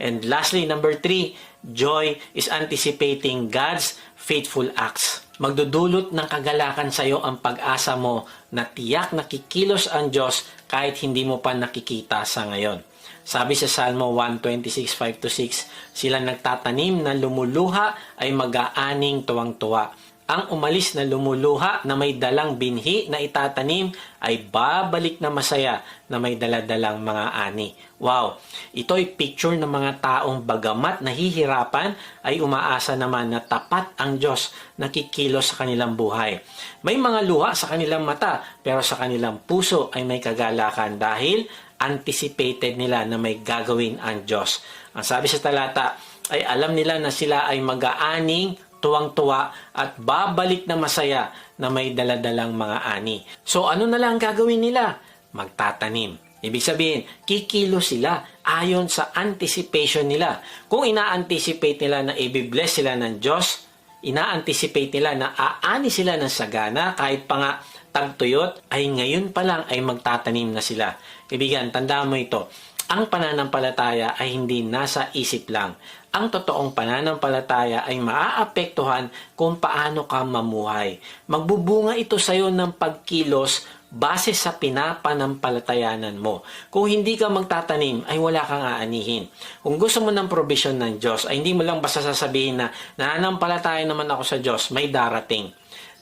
And lastly, number three, joy is anticipating God's faithful acts. Magdudulot ng kagalakan sa iyo ang pag-asa mo na tiyak nakikilos ang Diyos kahit hindi mo pa nakikita sa ngayon. Sabi sa Salmo 126, 5-6, sila nagtatanim na lumuluha ay mag-aaning tuwang-tuwa. Ang umalis na lumuluha na may dalang binhi na itatanim ay babalik na masaya na may daladalang mga ani. Wow! Ito'y picture ng mga taong bagamat nahihirapan ay umaasa naman na tapat ang Diyos na kikilos sa kanilang buhay. May mga luha sa kanilang mata pero sa kanilang puso ay may kagalakan dahil anticipated nila na may gagawin ang Diyos. Ang sabi sa talata ay alam nila na sila ay mag-aaning tuwang-tuwa at babalik na masaya na may daladalang mga ani. So ano na lang gagawin nila? Magtatanim. Ibig sabihin, kikilo sila ayon sa anticipation nila. Kung ina-anticipate nila na i-bless sila ng Diyos, ina-anticipate nila na aani sila ng sagana kahit pa nga tagtuyot, ay ngayon pa lang ay magtatanim na sila. Ibigan, tandaan mo ito. Ang pananampalataya ay hindi nasa isip lang. Ang totoong pananampalataya ay maaapektuhan kung paano ka mamuhay. Magbubunga ito sa iyo ng pagkilos base sa pinapanampalatayanan mo. Kung hindi ka magtatanim, ay wala kang aanihin. Kung gusto mo ng provision ng Diyos, ay hindi mo lang basta sasabihin na nananampalataya naman ako sa Diyos, may darating.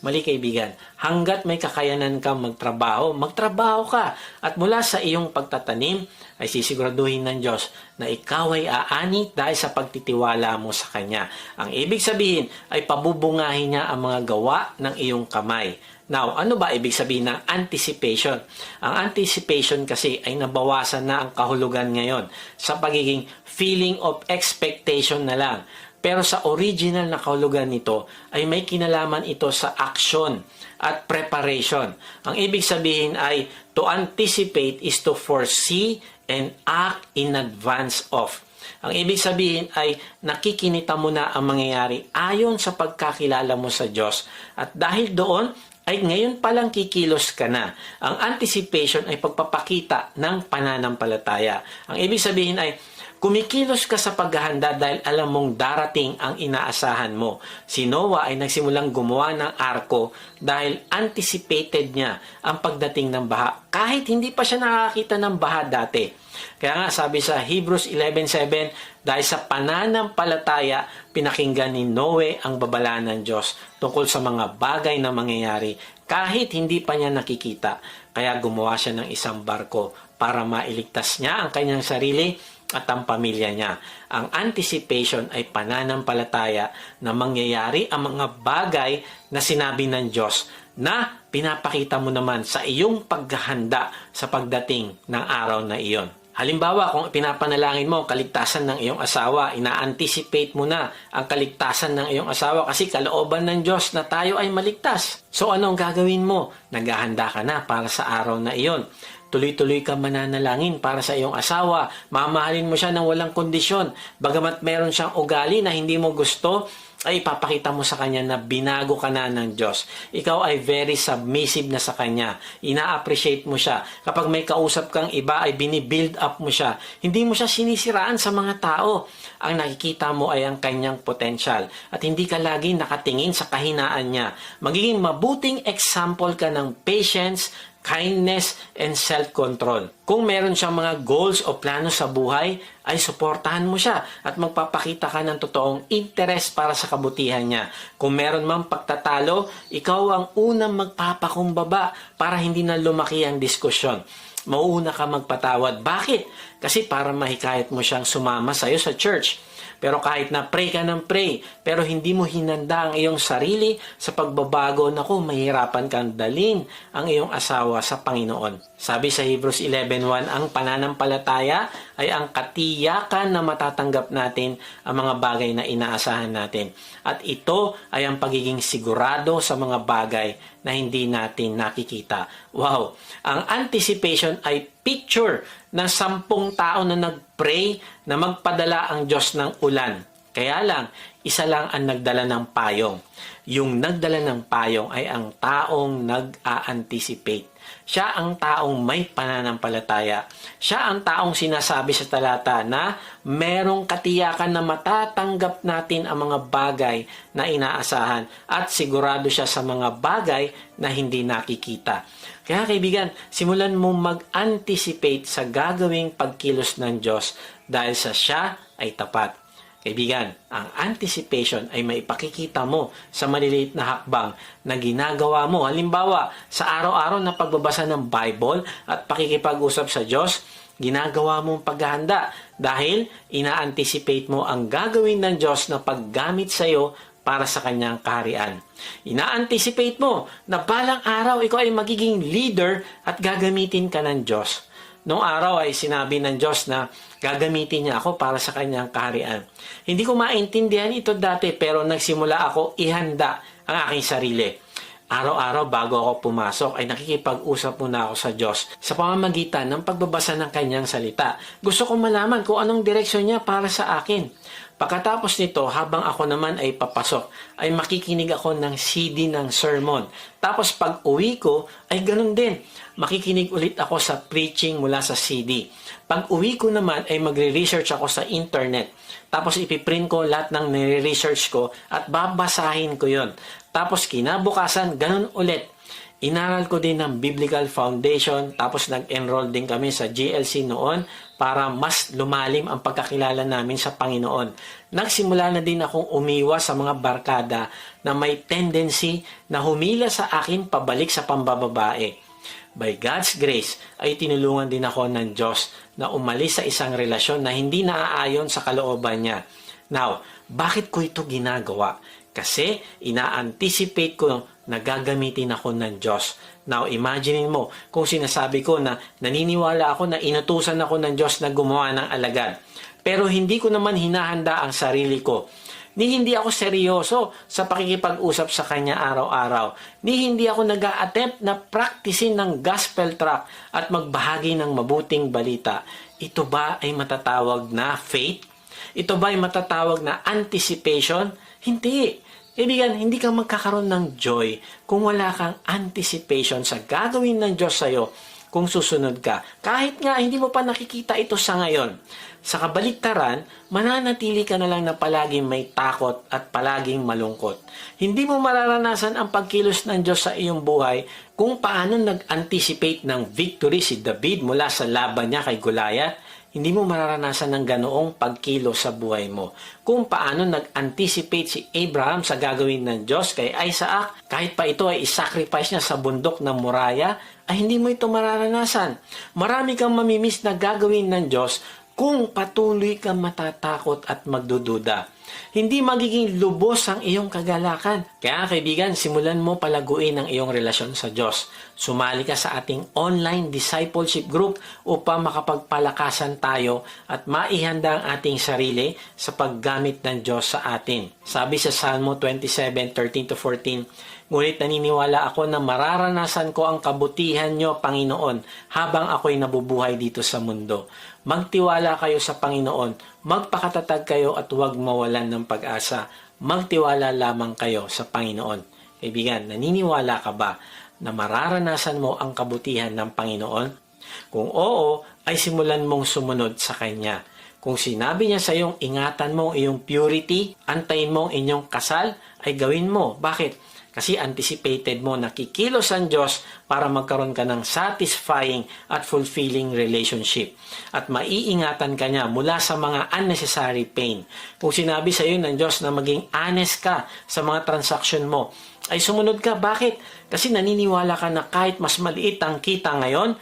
Mali kaibigan, hanggat may kakayanan kang magtrabaho, magtrabaho ka. At mula sa iyong pagtatanim, ay sisiguraduhin ng Diyos na ikaw ay aani dahil sa pagtitiwala mo sa Kanya. Ang ibig sabihin ay pabubungahin niya ang mga gawa ng iyong kamay. Now, ano ba ibig sabihin ng anticipation? Ang anticipation kasi ay nabawasan na ang kahulugan ngayon sa pagiging feeling of expectation na lang. Pero sa original na kahulugan nito ay may kinalaman ito sa action at preparation. Ang ibig sabihin ay to anticipate is to foresee and act in advance of. Ang ibig sabihin ay nakikinita mo na ang mangyayari ayon sa pagkakilala mo sa Diyos. At dahil doon, ay ngayon palang kikilos ka na. Ang anticipation ay pagpapakita ng pananampalataya. Ang ibig sabihin ay Kumikilos ka sa paghahanda dahil alam mong darating ang inaasahan mo. Si Noah ay nagsimulang gumawa ng arko dahil anticipated niya ang pagdating ng baha kahit hindi pa siya nakakita ng baha dati. Kaya nga sabi sa Hebrews 11.7, dahil sa pananampalataya, pinakinggan ni Noe ang babala ng Diyos tungkol sa mga bagay na mangyayari kahit hindi pa niya nakikita. Kaya gumawa siya ng isang barko para mailigtas niya ang kanyang sarili at ang pamilya niya. Ang anticipation ay pananampalataya na mangyayari ang mga bagay na sinabi ng Diyos na pinapakita mo naman sa iyong paghahanda sa pagdating ng araw na iyon. Halimbawa, kung pinapanalangin mo kaligtasan ng iyong asawa, ina-anticipate mo na ang kaligtasan ng iyong asawa kasi kalooban ng Diyos na tayo ay maligtas. So ano ang gagawin mo? Naghahanda ka na para sa araw na iyon. Tuloy-tuloy ka mananalangin para sa iyong asawa. Mamahalin mo siya ng walang kondisyon. Bagamat meron siyang ugali na hindi mo gusto, ay ipapakita mo sa kanya na binago ka na ng Diyos. Ikaw ay very submissive na sa kanya. Ina-appreciate mo siya. Kapag may kausap kang iba, ay binibuild up mo siya. Hindi mo siya sinisiraan sa mga tao. Ang nakikita mo ay ang kanyang potential. At hindi ka lagi nakatingin sa kahinaan niya. Magiging mabuting example ka ng patience, kindness, and self-control. Kung meron siyang mga goals o plano sa buhay, ay suportahan mo siya at magpapakita ka ng totoong interest para sa kabutihan niya. Kung meron mang pagtatalo, ikaw ang unang magpapakumbaba para hindi na lumaki ang diskusyon. Mauuna ka magpatawad. Bakit? Kasi para mahikayat mo siyang sumama sa'yo sa church. Pero kahit na pray ka ng pray, pero hindi mo hinanda ang iyong sarili sa pagbabago, naku, mahirapan kang dalin ang iyong asawa sa Panginoon. Sabi sa Hebrews 11.1, ang pananampalataya ay ang katiyakan na matatanggap natin ang mga bagay na inaasahan natin. At ito ay ang pagiging sigurado sa mga bagay na hindi natin nakikita. Wow! Ang anticipation ay picture ng sampung tao na nagpray na magpadala ang Diyos ng ulan. Kaya lang, isa lang ang nagdala ng payong. Yung nagdala ng payong ay ang taong nag-a-anticipate. Siya ang taong may pananampalataya. Siya ang taong sinasabi sa talata na merong katiyakan na matatanggap natin ang mga bagay na inaasahan at sigurado siya sa mga bagay na hindi nakikita. Kaya kaibigan, simulan mo mag-anticipate sa gagawing pagkilos ng Diyos dahil sa siya ay tapat. Kaibigan, ang anticipation ay maipakikita mo sa maliliit na hakbang na ginagawa mo. Halimbawa, sa araw-araw na pagbabasa ng Bible at pakikipag-usap sa Diyos, ginagawa mong paghahanda dahil ina-anticipate mo ang gagawin ng Diyos na paggamit sa iyo para sa kanyang kaharian. Ina-anticipate mo na balang araw ikaw ay magiging leader at gagamitin ka ng Diyos. Noong araw ay sinabi ng Diyos na gagamitin niya ako para sa kanyang kaharian. Hindi ko maintindihan ito dati pero nagsimula ako ihanda ang aking sarili. Araw-araw bago ako pumasok ay nakikipag-usap muna ako sa Diyos sa pamamagitan ng pagbabasa ng kanyang salita. Gusto ko malaman kung anong direksyon niya para sa akin. Pagkatapos nito, habang ako naman ay papasok, ay makikinig ako ng CD ng sermon. Tapos pag uwi ko, ay ganun din. Makikinig ulit ako sa preaching mula sa CD. Pag uwi ko naman, ay magre-research ako sa internet. Tapos ipiprint ko lahat ng nire-research ko at babasahin ko yon. Tapos kinabukasan, ganun ulit. Inaral ko din ng Biblical Foundation tapos nag-enroll din kami sa GLC noon para mas lumalim ang pagkakilala namin sa Panginoon. Nagsimula na din akong umiwas sa mga barkada na may tendency na humila sa akin pabalik sa pambababae. By God's grace ay tinulungan din ako ng Diyos na umalis sa isang relasyon na hindi naaayon sa kalooban niya. Now, bakit ko ito ginagawa? Kasi ina-anticipate ko na gagamitin ako ng Diyos. Now, imagine mo kung sinasabi ko na naniniwala ako na inutusan ako ng Diyos na gumawa ng alagad. Pero hindi ko naman hinahanda ang sarili ko. Ni hindi ako seryoso sa pakikipag-usap sa Kanya araw-araw. Ni hindi ako nag attempt na practicein ng gospel track at magbahagi ng mabuting balita. Ito ba ay matatawag na faith? Ito ba ay matatawag na anticipation? Hindi. Kaibigan, hindi ka magkakaroon ng joy kung wala kang anticipation sa gagawin ng Diyos sa'yo kung susunod ka. Kahit nga hindi mo pa nakikita ito sa ngayon. Sa kabaliktaran, mananatili ka na lang na palaging may takot at palaging malungkot. Hindi mo mararanasan ang pagkilos ng Diyos sa iyong buhay kung paano nag-anticipate ng victory si David mula sa laban niya kay Goliath hindi mo mararanasan ng ganoong pagkilo sa buhay mo. Kung paano nag-anticipate si Abraham sa gagawin ng Diyos kay Isaac, kahit pa ito ay isacrifice niya sa bundok ng Moriah, ay hindi mo ito mararanasan. Marami kang mamimiss na gagawin ng Diyos kung patuloy kang matatakot at magdududa. Hindi magiging lubos ang iyong kagalakan. Kaya kaibigan, simulan mo palaguin ang iyong relasyon sa Diyos. Sumali ka sa ating online discipleship group upang makapagpalakasan tayo at maihanda ang ating sarili sa paggamit ng Diyos sa atin. Sabi sa Salmo 27:13-14, Ngunit naniniwala ako na mararanasan ko ang kabutihan nyo, Panginoon, habang ako'y nabubuhay dito sa mundo. Magtiwala kayo sa Panginoon, magpakatatag kayo at huwag mawalan ng pag-asa. Magtiwala lamang kayo sa Panginoon. Kaibigan, naniniwala ka ba na mararanasan mo ang kabutihan ng Panginoon? Kung oo, ay simulan mong sumunod sa Kanya. Kung sinabi niya sa iyong ingatan mo iyong purity, antayin mo inyong kasal, ay gawin mo. Bakit? Kasi anticipated mo na kikilos ang Diyos para magkaroon ka ng satisfying at fulfilling relationship. At maiingatan ka niya mula sa mga unnecessary pain. Kung sinabi sa iyo ng Diyos na maging honest ka sa mga transaction mo, ay sumunod ka. Bakit? Kasi naniniwala ka na kahit mas maliit ang kita ngayon,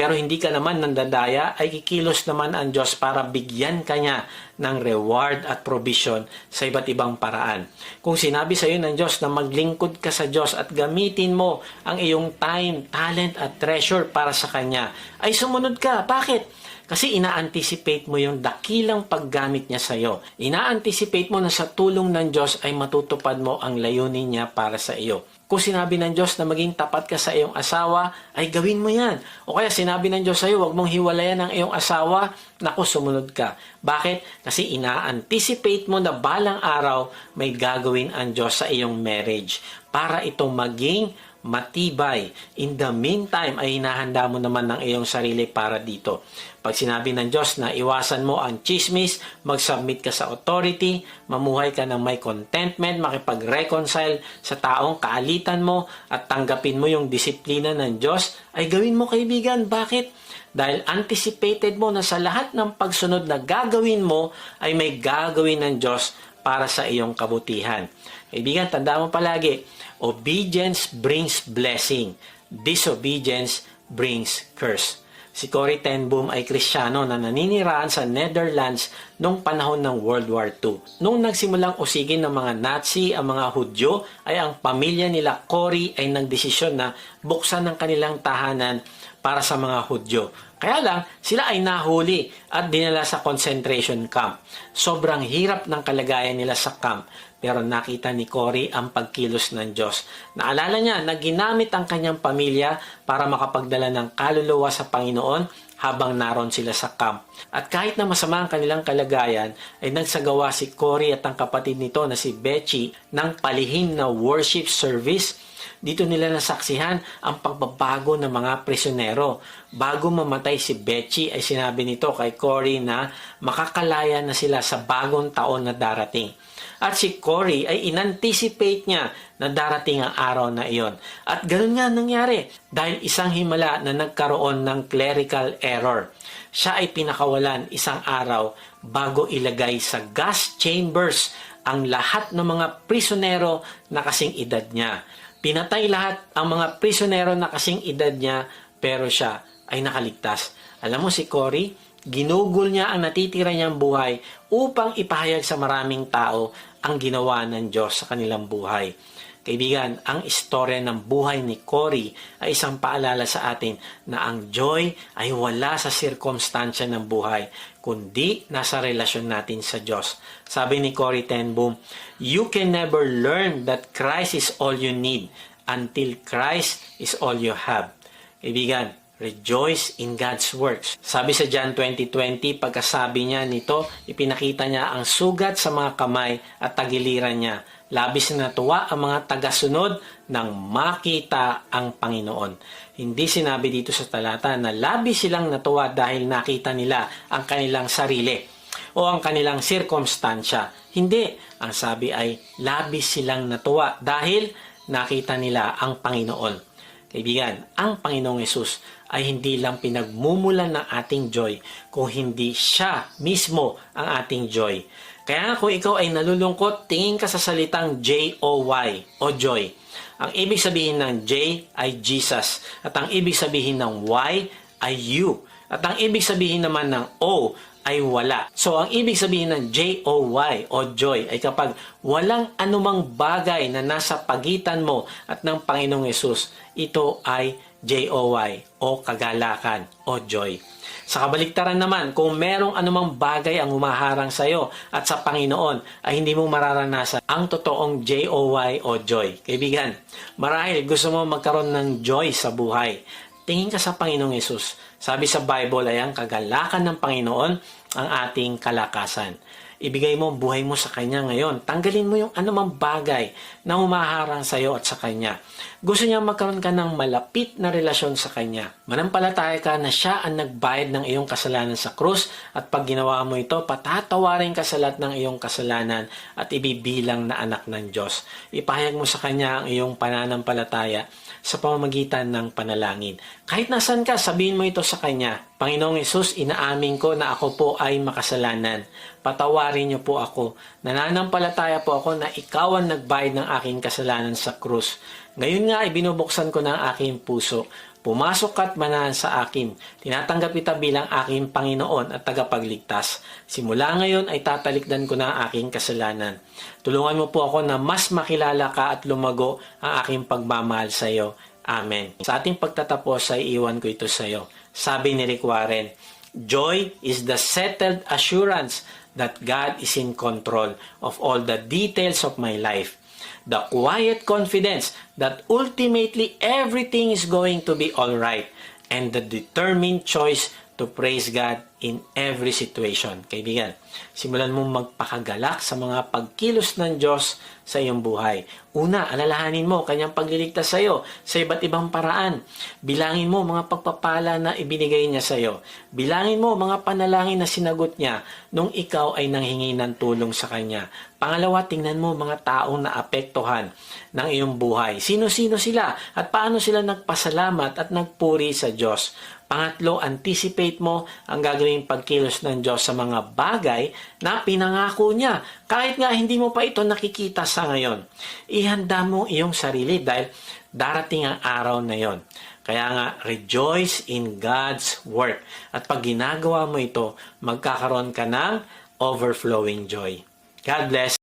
pero hindi ka naman nandadaya, ay kikilos naman ang Diyos para bigyan ka niya ng reward at provision sa iba't ibang paraan. Kung sinabi sa iyo ng Diyos na maglingkod ka sa Diyos at gamitin mo ang iyong time, talent at treasure para sa Kanya, ay sumunod ka. Bakit? Kasi ina-anticipate mo yung dakilang paggamit niya sa iyo. Ina-anticipate mo na sa tulong ng Diyos ay matutupad mo ang layunin niya para sa iyo. Kung sinabi ng Diyos na maging tapat ka sa iyong asawa, ay gawin mo yan. O kaya sinabi ng Diyos sa iyo, huwag mong hiwalayan ang iyong asawa, naku, sumunod ka. Bakit? Kasi ina-anticipate mo na balang araw may gagawin ang Diyos sa iyong marriage para ito maging matibay. In the meantime, ay hinahanda mo naman ng iyong sarili para dito. Pag sinabi ng Diyos na iwasan mo ang chismis, mag-submit ka sa authority, mamuhay ka ng may contentment, makipag-reconcile sa taong kaalitan mo, at tanggapin mo yung disiplina ng Diyos, ay gawin mo kaibigan. Bakit? Dahil anticipated mo na sa lahat ng pagsunod na gagawin mo, ay may gagawin ng Diyos para sa iyong kabutihan. Kaibigan, tanda mo palagi, obedience brings blessing. Disobedience brings curse. Si Cory Ten Boom ay kristyano na naninirahan sa Netherlands noong panahon ng World War II. Noong nagsimulang usigin ng mga Nazi ang mga Hudyo, ay ang pamilya nila Cory ay nagdesisyon na buksan ang kanilang tahanan para sa mga Hudyo. Kaya lang, sila ay nahuli at dinala sa concentration camp. Sobrang hirap ng kalagayan nila sa camp. Pero nakita ni Cory ang pagkilos ng Diyos. Naalala niya na ginamit ang kanyang pamilya para makapagdala ng kaluluwa sa Panginoon habang naroon sila sa camp. At kahit na masama ang kanilang kalagayan, ay nagsagawa si Cory at ang kapatid nito na si Bechi ng palihim na worship service dito nila nasaksihan ang pagbabago ng mga prisionero. Bago mamatay si Betchy ay sinabi nito kay Cory na makakalaya na sila sa bagong taon na darating. At si Cory ay inanticipate niya na darating ang araw na iyon. At ganun nga nangyari dahil isang himala na nagkaroon ng clerical error. Siya ay pinakawalan isang araw bago ilagay sa gas chambers ang lahat ng mga prisonero na kasing edad niya. Pinatay lahat ang mga prisonero na kasing edad niya pero siya ay nakaligtas. Alam mo si Cory, ginugol niya ang natitira niyang buhay upang ipahayag sa maraming tao ang ginawa ng Diyos sa kanilang buhay. Kaibigan, ang istorya ng buhay ni Cory ay isang paalala sa atin na ang joy ay wala sa sirkumstansya ng buhay, kundi nasa relasyon natin sa Diyos. Sabi ni Cory Ten Boom, You can never learn that Christ is all you need until Christ is all you have. Kaibigan, rejoice in God's works. Sabi sa John 20.20, pagkasabi niya nito, ipinakita niya ang sugat sa mga kamay at tagiliran niya. Labis na natuwa ang mga tagasunod nang makita ang Panginoon. Hindi sinabi dito sa talata na labis silang natuwa dahil nakita nila ang kanilang sarili o ang kanilang sirkumstansya. Hindi. Ang sabi ay labis silang natuwa dahil nakita nila ang Panginoon. Kaibigan, ang Panginoong Yesus ay hindi lang pinagmumulan ng ating joy, kung hindi siya mismo ang ating joy. Kaya kung ikaw ay nalulungkot, tingin ka sa salitang J-O-Y o joy. Ang ibig sabihin ng J ay Jesus at ang ibig sabihin ng Y ay you. At ang ibig sabihin naman ng O ay wala. So, ang ibig sabihin ng J-O-Y o joy ay kapag walang anumang bagay na nasa pagitan mo at ng Panginoong Yesus, ito ay J-O-Y o kagalakan o joy. Sa kabaliktaran naman, kung merong anumang bagay ang humaharang sa iyo at sa Panginoon ay hindi mo mararanasan ang totoong J-O-Y o joy. Kaibigan, marahil gusto mo magkaroon ng joy sa buhay. Tingin ka sa Panginoong Yesus. Sabi sa Bible ay ang kagalakan ng Panginoon ang ating kalakasan. Ibigay mo ang buhay mo sa Kanya ngayon. Tanggalin mo yung anumang bagay na humaharang sa iyo at sa Kanya. Gusto niya magkaroon ka ng malapit na relasyon sa Kanya. Manampalataya ka na siya ang nagbayad ng iyong kasalanan sa krus at pag ginawa mo ito, patatawarin ka sa lahat ng iyong kasalanan at ibibilang na anak ng Diyos. Ipahayag mo sa Kanya ang iyong pananampalataya sa pamamagitan ng panalangin. Kahit nasan ka, sabihin mo ito sa Kanya. Panginoong Yesus, inaamin ko na ako po ay makasalanan. Patawarin niyo po ako. Nananampalataya po ako na ikaw ang nagbayad ng aking kasalanan sa krus. Ngayon nga ay binubuksan ko na aking puso. Pumasok at manahan sa akin. Tinatanggap kita bilang aking Panginoon at tagapagligtas. Simula ngayon ay tatalikdan ko na ang aking kasalanan. Tulungan mo po ako na mas makilala ka at lumago ang aking pagmamahal sa iyo. Amen. Sa ating pagtatapos ay iwan ko ito sa iyo. Sabi ni Rick Warren, Joy is the settled assurance that God is in control of all the details of my life. The quiet confidence that ultimately everything is going to be alright and the determined choice to praise God in every situation. Kaibigan, simulan mong magpakagalak sa mga pagkilos ng Diyos sa iyong buhay. Una, alalahanin mo kanyang pagliligtas sa iyo sa iba't ibang paraan. Bilangin mo mga pagpapala na ibinigay niya sa iyo. Bilangin mo mga panalangin na sinagot niya nung ikaw ay nanghingi ng tulong sa kanya. Pangalawa, tingnan mo mga taong naapektuhan ng iyong buhay. Sino-sino sila at paano sila nagpasalamat at nagpuri sa Diyos. Pangatlo, anticipate mo ang gagawing pagkilos ng Diyos sa mga bagay na pinangako niya. Kahit nga hindi mo pa ito nakikita sa ngayon. Ihanda mo iyong sarili dahil darating ang araw na yon. Kaya nga, rejoice in God's work. At pag ginagawa mo ito, magkakaroon ka ng overflowing joy. God bless.